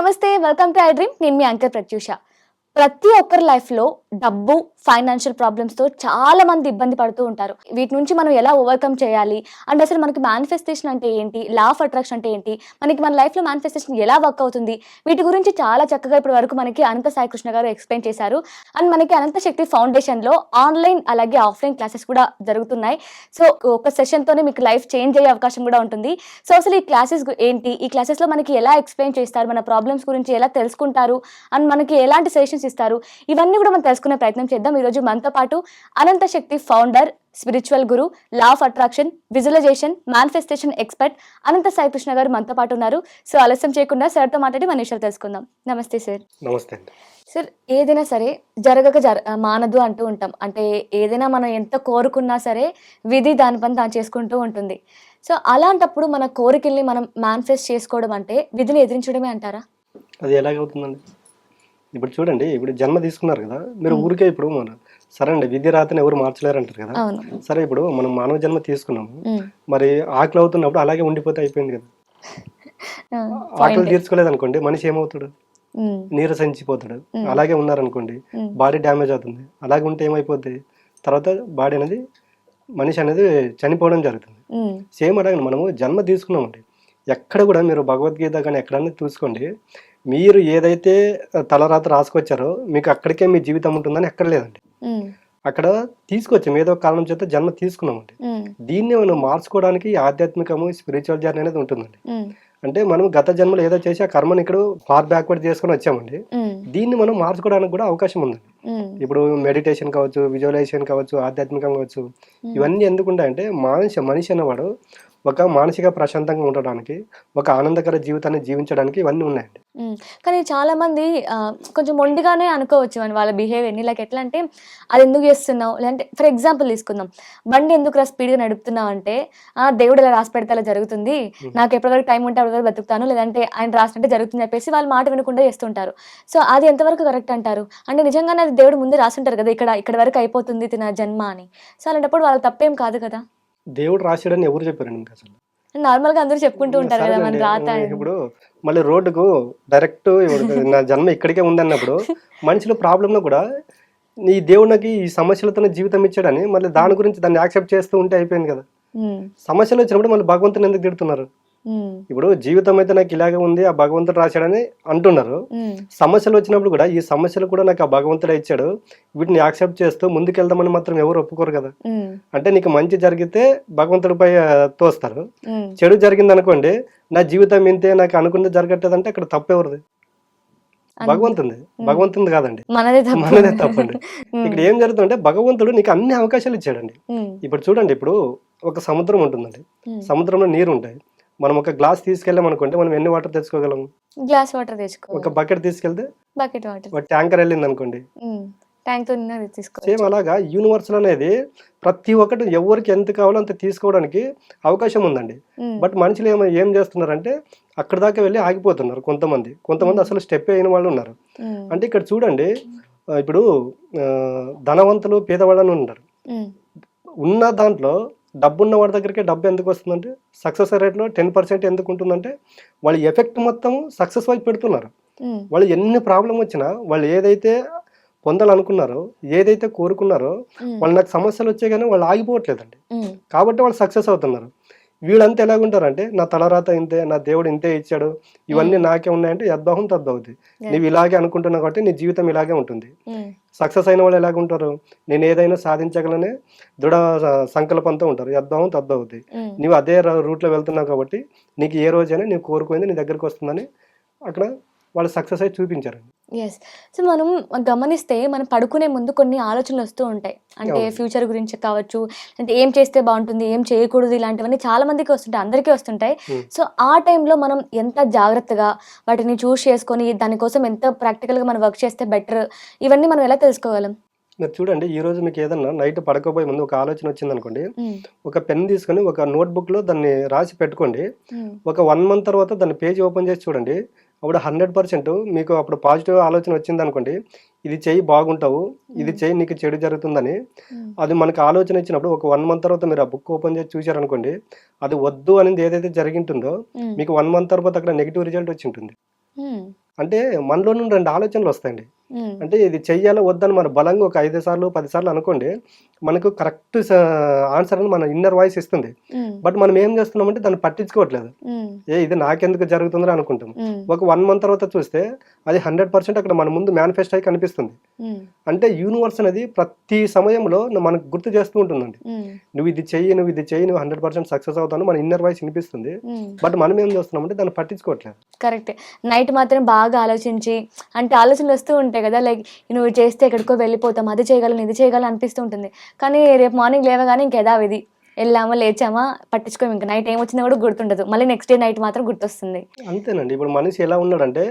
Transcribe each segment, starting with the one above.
నమస్తే welcome to I dream నేను మీ anchor Pratyusha. ప్రతి ఒక్కరి లైఫ్లో డబ్బు ఫైనాన్షియల్ ప్రాబ్లమ్స్తో చాలా మంది ఇబ్బంది పడుతూ ఉంటారు. వీటి నుంచి మనం ఎలా ఓవర్కమ్ చేయాలి? అండ్ అసలు మనకి మేనిఫెస్టేషన్ అంటే ఏంటి? లా ఆఫ్ అట్రాక్షన్ అంటే ఏంటి? మనకి మన లైఫ్లో మేనిఫెస్టేషన్ ఎలా వర్క్ అవుతుంది? వీటి గురించి చాలా చక్కగా ఇప్పటి వరకు మనకి అనంత సాయి కృష్ణ గారు ఎక్స్ప్లెయిన్ చేశారు. అండ్ మనకి అనంత శక్తి ఫౌండేషన్లో ఆన్లైన్ అలాగే ఆఫ్లైన్ క్లాసెస్ కూడా జరుగుతున్నాయి. సో ఒక సెషన్తోనే మీకు లైఫ్ చేంజ్ అయ్యే అవకాశం కూడా ఉంటుంది. సో అసలు ఈ క్లాసెస్ ఏంటి? ఈ క్లాసెస్లో మనకి ఎలా ఎక్స్ప్లెయిన్ చేస్తారు? మన ప్రాబ్లమ్స్ గురించి ఎలా తెలుసుకుంటారు? అండ్ మనకి ఎలాంటి సజెషన్స్ ఇస్తారు? ఇవన్నీ కూడా మనం తెలుసుకునే ప్రయత్నం చేద్దాం. ఈరోజు మనతో పాటు Anantha Shakti founder spiritual guru law of attraction visualisation manifestation expert Anantha Sai Krishna garu మనతో పాటు ఉన్నారు. సో ఆలస్యం చేయకుండా సార్తో మాట్లాడి మన విషయాలు తెలుసుకుందాం. నమస్తే సార్. నమస్తే సార్ ఏదైనా సరే జరగక జర మానదు అంటూ ఉంటాం. అంటే ఏదైనా మనం ఎంత కోరుకున్నా సరే విధి దాని పని తాను చేసుకుంటూ ఉంటుంది. సో అలాంటప్పుడు మన కోరికల్ని మనం మేనిఫెస్ట్ చేసుకోవడం అంటే విధిని ఎదిరించడమే అంటారా? అది ఎలాగవుతుందండి? ఇప్పుడు చూడండి ఇప్పుడు జన్మ తీసుకున్నారు కదా మీరు ఊరికే ఇప్పుడు మన సరే అండి విద్య రాతని ఎవరు మార్చలేరు అంటారు కదా సరే ఇప్పుడు మనం మానవ జన్మ తీసుకున్నాము. మరి ఆకలి అవుతున్నప్పుడు అలాగే ఉండిపోతే అయిపోయింది కదా? ఆకలి. తీర్చుకోలేదు అనుకోండి మనిషి ఏమవుతాడు? నీరసించిపోతాడు. అలాగే ఉన్నారనుకోండి బాడీ డ్యామేజ్ అవుతుంది. అలాగే ఉంటే ఏమైపోద్ది? తర్వాత బాడీ అనేది మనిషి అనేది చనిపోవడం జరుగుతుంది. సేమ్ అలాగే మనము జన్మ తీసుకున్నామండి. ఎక్కడ కూడా మీరు భగవద్గీత కానీ ఎక్కడన్నా చూసుకోండి మీరు ఏదైతే తలరాత రాసుకొచ్చారో మీకు అక్కడికే మీ జీవితం ఉంటుందని ఎక్కడ లేదండి. అక్కడ తీసుకొచ్చాం. ఏదో కారణం చేత జన్మ తీసుకున్నామండి. దీన్ని మనం మార్చుకోవడానికి ఆధ్యాత్మికము స్పిరిచువల్ జర్నీ అనేది ఉంటుందండి. అంటే మనం గత జన్మలో ఏదో చేసి ఆ కర్మని ఇక్కడ ఫార్ బ్యాక్వర్డ్ చేసుకొని వచ్చామండి. దీన్ని మనం మార్చుకోవడానికి కూడా అవకాశం ఉందండి. ఇప్పుడు మెడిటేషన్ కావచ్చు విజువలైజేషన్ కావచ్చు ఆధ్యాత్మికం కావచ్చు ఇవన్నీ ఎందుకుంటాయంటే మనిషి మనిషి అనేవాడు ఒక మానసిక ప్రశాంతంగా ఉండడానికి ఒక ఆనందకర జీవితాన్ని జీవించడానికి ఇవన్నీ ఉన్నాయండి. కానీ చాలా మంది కొంచెం మొండిగానే అనుకోవచ్చు అని వాళ్ళ బిహేవియర్ని లైక్ ఎట్లా అంటే అది ఎందుకు చేస్తున్నావు? లేదంటే ఫర్ ఎగ్జాంపుల్ తీసుకుందాం. బండి ఎందుకు రా స్పీడ్గా నడుపుతున్నావు? అంటే ఆ దేవుడు ఇలా రాసి పెడితే అలా జరుగుతుంది. నాకు ఎప్పటివరకు టైం ఉంటే అప్పటివరకు బతుకుతాను. లేదంటే ఆయన రాసినట్టే జరుగుతుంది చెప్పేసి వాళ్ళు మాట వినకుండా చేస్తుంటారు. సో అది ఎంతవరకు కరెక్ట్ అంటారు? అంటే నిజంగానే అది దేవుడు ముందే రాసుంటారు కదా ఇక్కడ ఇక్కడ వరకు అయిపోతుంది తిన జన్మ అని. సో అలాంటప్పుడు వాళ్ళ తప్పేం కాదు కదా. దేవుడు రాశాడని ఎవరు చెప్పారండి మీకు అసలు నార్మల్గా అందరూ చెప్పుకుంటూ ఉంటారు కదా మన. రాత అని. ఇప్పుడు మళ్ళీ రోడ్డుకు డైరెక్ట్ నా జన్మ ఇక్కడికే ఉందన్నప్పుడు మనిషిలో ప్రాబ్లంలో కూడా ఈ దేవుడు నాకు ఈ సమస్యలతోనే జీవితం ఇచ్చాడని మళ్ళీ దాని గురించి దాన్ని యాక్సెప్ట్ చేస్తూ ఉంటే అయిపోయింది కదా ఉమ్, సమస్యలు వచ్చినప్పుడు మళ్ళీ భగవంతుని ఎందుకు తిడుతున్నారు ఇప్పుడు జీవితం అయితే నాకు ఇలాగే ఉంది ఆ భగవంతుడు రాశాడని అంటున్నారు. సమస్యలు వచ్చినప్పుడు కూడా ఈ సమస్యలు కూడా నాకు ఆ భగవంతుడే ఇచ్చాడు. వీటిని యాక్సెప్ట్ చేస్తూ ముందుకెళ్దామని మాత్రం ఎవరు ఒప్పుకోరు కదా. అంటే నీకు మంచి జరిగితే భగవంతుడిపై తోస్తారు. చెడు జరిగింది అనుకోండి నా జీవితం ఇంతే నాకు అనుకుంటే జరగట్లేదంటే అక్కడ తప్పు ఎవరిది? భగవంతుంది. భగవంతుంది కాదండి. మనదే తప్పు. మనదే తప్పండి. ఇక్కడ ఏం జరుగుతుందంటే భగవంతుడు నీకు అన్ని అవకాశాలు ఇచ్చాడండి. ఇప్పుడు చూడండి ఇప్పుడు ఒక సముద్రం ఉంటుందండి. సముద్రంలో నీరు ఉంటాయి మనం ఒక గ్లాస్ తీసుకెళ్ళాం అనుకుంటే మనం ఎన్ని వాటర్ తెచ్చుకోగలము గ్లాస్ వాటర్ తెచ్చుకో ఒక బకెట్ తీసుకెళ్తే బకెట్ వాటర్. ఒక ట్యాంకర్ వెళ్ళింది అనుకోండి. ట్యాంక్తో తీసుకో సేమ్ అలాగా యూనివర్సల్ అనేది ప్రతి ఒక్కటి ఎవరికి ఎంత కావాలో అంత తీసుకోవడానికి అవకాశం ఉందండి. బట్ మనుషులు ఏమో ఏం చేస్తున్నారంటే అక్కడ దాకా వెళ్ళి ఆగిపోతున్నారు కొంతమంది. కొంతమంది అసలు స్టెప్ అయిన వాళ్ళు ఉన్నారు. అంటే ఇక్కడ చూడండి ఇప్పుడు ధనవంతులు పేదవాళ్ళని ఉన్నారు ఉన్న దాంట్లో డబ్బు ఉన్న వాడి దగ్గరికి డబ్బు ఎందుకు వస్తుందంటే సక్సెస్ రేట్లో టెన్ పర్సెంట్ ఎందుకు ఉంటుందంటే వాళ్ళ ఎఫెక్ట్ మొత్తం సక్సెస్ వైపు పెడుతున్నారు. వాళ్ళు ఎన్ని ప్రాబ్లం వచ్చినా వాళ్ళు ఏదైతే పొందాలనుకున్నారో ఏదైతే కోరుకున్నారో వాళ్ళు నాకు సమస్యలు వచ్చాయి కానీ వాళ్ళు ఆగిపోవట్లేదండి. కాబట్టి వాళ్ళు సక్సెస్ అవుతున్నారు. వీళ్ళంతా ఎలాగుంటారంటే నా తలరాత ఇంతే నా దేవుడు ఇంతే ఇచ్చాడు ఇవన్నీ నాకే ఉన్నాయంటే యద్భావం తద్దవుద్ది నీవు ఇలాగే అనుకుంటున్నావు కాబట్టి నీ జీవితం ఇలాగే ఉంటుంది. సక్సెస్ అయిన వాళ్ళు ఎలాగుంటారు? నేను ఏదైనా సాధించగలనే దృఢ సంకల్పంతో ఉంటారు. యద్భావం తద్దవుద్ది ఉమ్, నీవు అదే రూట్లో వెళ్తున్నావు కాబట్టి నీకు ఏ రోజైనా నీవు కోరుకుంది నీ దగ్గరికి వస్తుందని అక్కడ వాళ్ళు సక్సెస్ అయి చూపించారండి ఎస్ సో మనం గమనిస్తే మనం పడుకునే ముందు కొన్ని ఆలోచనలు వస్తూ ఉంటాయి. అంటే. ఫ్యూచర్ గురించి కావచ్చు అంటే ఏం చేస్తే బాగుంటుంది ఏం చేయకూడదు ఇలాంటివన్నీ చాలా మందికి వస్తుంటాయి అందరికీ వస్తుంటాయి. సో ఆ టైంలో మనం ఎంత జాగ్రత్తగా వాటిని చూస్ చేసుకొని దానికోసం ఎంత ప్రాక్టికల్గా మనం వర్క్ చేస్తే బెటర్ ఇవన్నీ మనం ఎలా తెలుసుకోగలం? మీరు చూడండి ఈ రోజు మీకు ఏదన్నా నైట్ పడకపోయే ముందు ఒక ఆలోచన వచ్చింది అనుకోండి ఒక పెన్ తీసుకొని ఒక నోట్బుక్లో దాన్ని రాసి పెట్టుకోండి. ఒక వన్ మంత్ తర్వాత దాన్ని పేజ్ ఓపెన్ చేసి చూడండి. అప్పుడు హండ్రెడ్ పర్సెంట్ మీకు అప్పుడు పాజిటివ్ ఆలోచన వచ్చింది అనుకోండి ఇది చెయ్యి బాగుంటావు ఇది చెయ్యి నీకు చెడు జరుగుతుందని. అది మనకు ఆలోచన ఇచ్చినప్పుడు ఒక వన్ మంత్ తర్వాత మీరు ఆ బుక్ ఓపెన్ చేసి చూశారనుకోండి అది వద్దు అనేది ఏదైతే జరిగింటుందో మీకు వన్ మంత్ తర్వాత అక్కడ నెగిటివ్ రిజల్ట్ వచ్చి ఉంటుంది అంటే మనలో నుండి రెండు ఆలోచనలు వస్తాయండి. అంటే ఇది చెయ్యాలో వద్దని మన బలంగా ఒక ఐదు సార్లు పది సార్లు అనుకోండి మనకు కరెక్ట్ ఆన్సర్ అని మన ఇన్నర్ వాయిస్ ఇస్తుంది. బట్ మనం ఏం చేస్తున్నామంటే దాన్ని పట్టించుకోవట్లేదు. ఏ ఇది నాకెందుకు జరుగుతుందని అనుకుంటాం. ఒక వన్ మంత్ తర్వాత చూస్తే అది హండ్రెడ్ పర్సెంట్ అక్కడ మన ముందు మేనిఫెస్ట్ అయి కనిపిస్తుంది. అంటే యూనివర్స్ అనేది ప్రతి సమయంలో మనకు గుర్తు చేస్తూ ఉంటుందండి. నువ్వు ఇది చెయ్యి నువ్వు ఇది చెయ్యి నువ్వు హండ్రెడ్ పర్సెంట్ సక్సెస్ అవుతాను మన ఇన్నర్ వాయిస్ వినిపిస్తుంది. బట్ మనం ఏం చేస్తున్నామంటే దాన్ని పట్టించుకోవట్లేదు. కరెక్ట్. నైట్ మాత్రం బాగా ఆలోచించి అంటే ఆలోచనలు వస్తూ ఉంటాయి కదా? లైక్ నువ్వు చేస్తే ఎక్కడికో వెళ్ళిపోతాం. అది చేయగలను ఇది చేయగలను అనిపిస్తూ ఉంటుంది. కానీ రేపు మార్నింగ్ లేవగానే ఇంకేదా ఇది వెళ్ళామా లేచామా పట్టించుకోము. ఇంకా నైట్ ఏమొచ్చిందో కూడా గుర్తుండదు. మళ్ళీ నెక్స్ట్ డే నైట్ మాత్రం గుర్తొస్తుంది. అంతేనండి. ఇప్పుడు మనిషి ఎలా ఉన్నాడంటే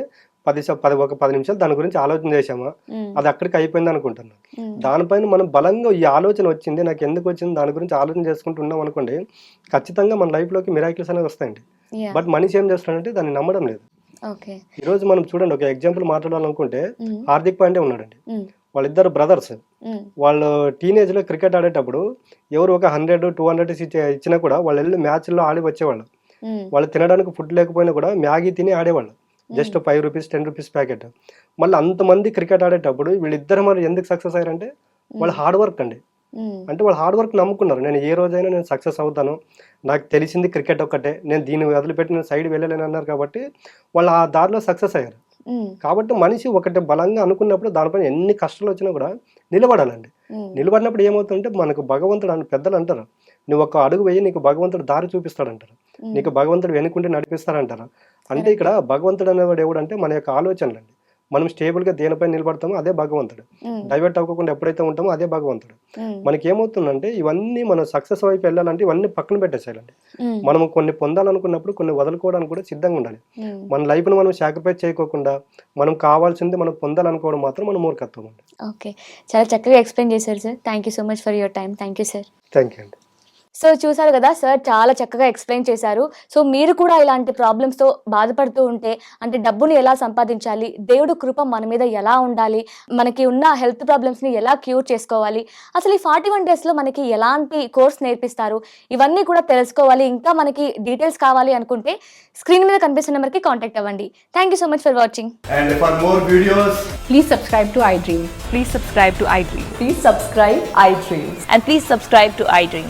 పది పది ఒక పది నిమిషాలు దాని గురించి ఆలోచన చేసామా అది అక్కడికి అయిపోయింది అనుకుంటున్నాను దానిపైన మనం బలంగా ఈ ఆలోచన వచ్చింది నాకు ఎందుకు వచ్చింది దాని గురించి ఆలోచన చేసుకుంటూ ఉన్నాం అనుకోండి ఖచ్చితంగా మన లైఫ్లోకి మిరాకిల్స్ అనేవి వస్తాయండి. బట్ మనిషి ఏం చేస్తాడంటే దాన్ని నమ్మడం లేదు. Okay, ఈరోజు మనం చూడండి ఒక ఎగ్జాంపుల్ మాట్లాడాలనుకుంటే హార్దిక్ పాండే ఉన్నాడండి. వాళ్ళిద్దరు బ్రదర్స్. వాళ్ళు టీనేజ్లో క్రికెట్ ఆడేటప్పుడు ఎవరు ఒక హండ్రెడ్ టూ హండ్రెడ్ ఇచ్చినా కూడా వాళ్ళు వెళ్ళి మ్యాచ్లో ఆడి వచ్చేవాళ్ళు. వాళ్ళు తినడానికి ఫుడ్ లేకపోయినా కూడా మ్యాగీ తిని ఆడేవాళ్ళు. Just five rupees ten rupees packet మళ్ళీ అంతమంది క్రికెట్ ఆడేటప్పుడు వీళ్ళిద్దరు మరి ఎందుకు సక్సెస్ అయ్యారంటే వాళ్ళ హార్డ్ వర్క్ అండి. అంటే వాళ్ళు హార్డ్ వర్క్ నమ్ముకున్నారు. నేను ఏ రోజైనా నేను సక్సెస్ అవుతాను. నాకు తెలిసింది క్రికెట్ ఒక్కటే. నేను దీన్ని వదిలిపెట్టి నేను సైడ్ వెళ్ళలేను అన్నారు కాబట్టి వాళ్ళు ఆ దారిలో సక్సెస్ అయ్యారు. కాబట్టి మనిషి ఒకటి బలంగా అనుకున్నప్పుడు దానిపైన ఎన్ని కష్టాలు వచ్చినా కూడా నిలబడాలండి. నిలబడినప్పుడు ఏమవుతుందంటే మనకు భగవంతుడు అని పెద్దలు అంటారు. నువ్వు ఒక అడుగు వేయి నీకు భగవంతుడు దారి చూపిస్తాడంటారు. నీకు భగవంతుడు వెనుకుంటే నడిపిస్తాడంటారు అంటే ఇక్కడ భగవంతుడు అనేవాడు ఎవడు అంటే మన యొక్క ఆలోచనలు మనం స్టేబుల్గా దేనిపై నిలబడతామో అదే భగవంతుడు. డైవర్ట్ అవ్వకుండా ఎప్పుడైతే ఉంటామో అదే భగవంతుడు. మనకి ఏమవుతుందంటే ఇవన్నీ మనం సక్సెస్ వైపు వెళ్ళాలంటే ఇవన్నీ పక్కన పెట్టేసేయాలండి. మనం కొన్ని పొందాలనుకున్నప్పుడు కొన్ని వదులుకోవడానికి కూడా సిద్ధంగా ఉండాలి. మన లైఫ్ను మనం సాక్రిఫైస్ చేయకోకుండా మనం కావాల్సింది మనం పొందాలనుకోవడం మాత్రం మనం మూర్ఖత్వం అండి. ఓకే చాలా చక్కగా ఎక్స్ప్లెయిన్ చేశారు sir thank you so much for your time thank you sir thank you అండి. సో చూసారు కదా సార్ చాలా చక్కగా ఎక్స్ప్లెయిన్ చేశారు సో మీరు కూడా ఇలాంటి ప్రాబ్లమ్స్తో బాధపడుతూ ఉంటే అంటే డబ్బుని ఎలా సంపాదించాలి దేవుడు కృప మన మీద ఎలా ఉండాలి మనకి ఉన్న హెల్త్ ప్రాబ్లమ్స్ని ఎలా క్యూర్ చేసుకోవాలి అసలు ఈ ఫార్టీ వన్ డేస్లో మనకి ఎలాంటి కోర్స్ నేర్పిస్తారు ఇవన్నీ కూడా తెలుసుకోవాలి ఇంకా మనకి డీటెయిల్స్ కావాలి అనుకుంటే స్క్రీన్ మీద కనిపిస్తున్న నెంబర్కి కాంటాక్ట్ అవ్వండి thank you so much for watching And for more videos, Please subscribe to iDream. Please subscribe to iDream. Please subscribe iDream. And please subscribe to iDream.